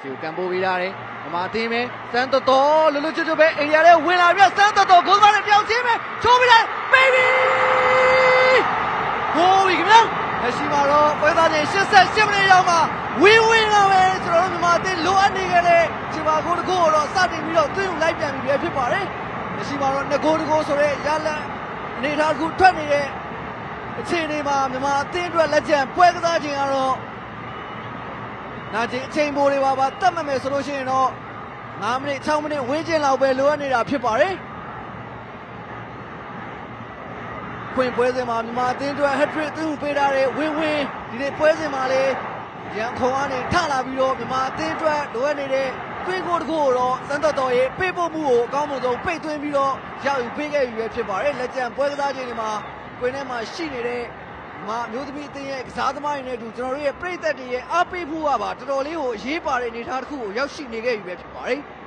စီကိုကန်ပိုးပေးထားတယ်မမအသင်းပဲစမ်းတော်တော်လွတ်လွတ်ကျွတ်ကျွတ်ပဲအိမ်ရတဲ့ဝင်လာပြီးစမ်းတော်တော်ဂိုးသားနဲ့ပြောင်းချင်းပဲချိုးပြီးတယ်ပေးပြီဟိုးပြီခင်ဗျာလက်ရှိမှာတော့ပွဲသားချင်း88မိနစ်ရောက်မှဝင်းဝင်းကပဲကျွန်တော်တို့မြန်မာအသင်းလိုအပ်နေခဲ့တဲ့ချီပါဂိုးတစ်ခုကိုတော့စတင်ပြီးတော့သွင်းလိုက်ပြန်ပြီပဲဖြစ်ပါတယ်လက်ရှိမှာတော့2ဂိုး2ဂိုးဆိုတဲ့ရလတ်အနေထားတစ်ခုထွက်နေတဲ့အခြေအနေမှာမြန်မာအသင်းအတွက်လက်ကျန်ပွဲကစားခြင်းကတော့ နာကျင်အချိန်ပိုတွေပါပါတတ်မှတ်မယ်ဆိုလို့ရှိရင်တော့9မိနစ်6မိနစ်ဝန်းကျင်လောက်ပဲလိုအပ်နေတာဖြစ်ပါတယ်ခွင့်ပွဲစဉ်မှာမြန်မာအသင်းအတွက် hat-trick သွင်းပေးထားတဲ့ဝင်းဝင်းဒီနေ့ပွဲစဉ်မှာလေရန်ခုံကနေထလာပြီးတော့မြန်မာအသင်းအတွက်လိုအပ်နေတဲ့တွင်းကိုတစ်ခုကိုတော့စမ်းတော်တော်ရဲ့ပေးပို့မှုကိုအကောင်းဆုံးပိတ်သွင်းပြီးတော့ရယူပေးခဲ့ပြီပဲဖြစ်ပါတယ်လက်ကျန်ပွဲကစားခြင်းတွေမှာကွင်းထဲမှာရှိနေတဲ့ မအမျိုးသမီးအသင်းရဲ့ကစားသမားတွေနဲ့အတူကျွန်တော်တို့ရဲ့ပြည်သက်တွေရဲ့အားပေးမှုကပါတော်တော်လေးကိုအရေးပါတဲ့အနေအထားတစ်ခုကိုရောက်ရှိနေခဲ့ပြီပဲဖြစ်ပါတယ်။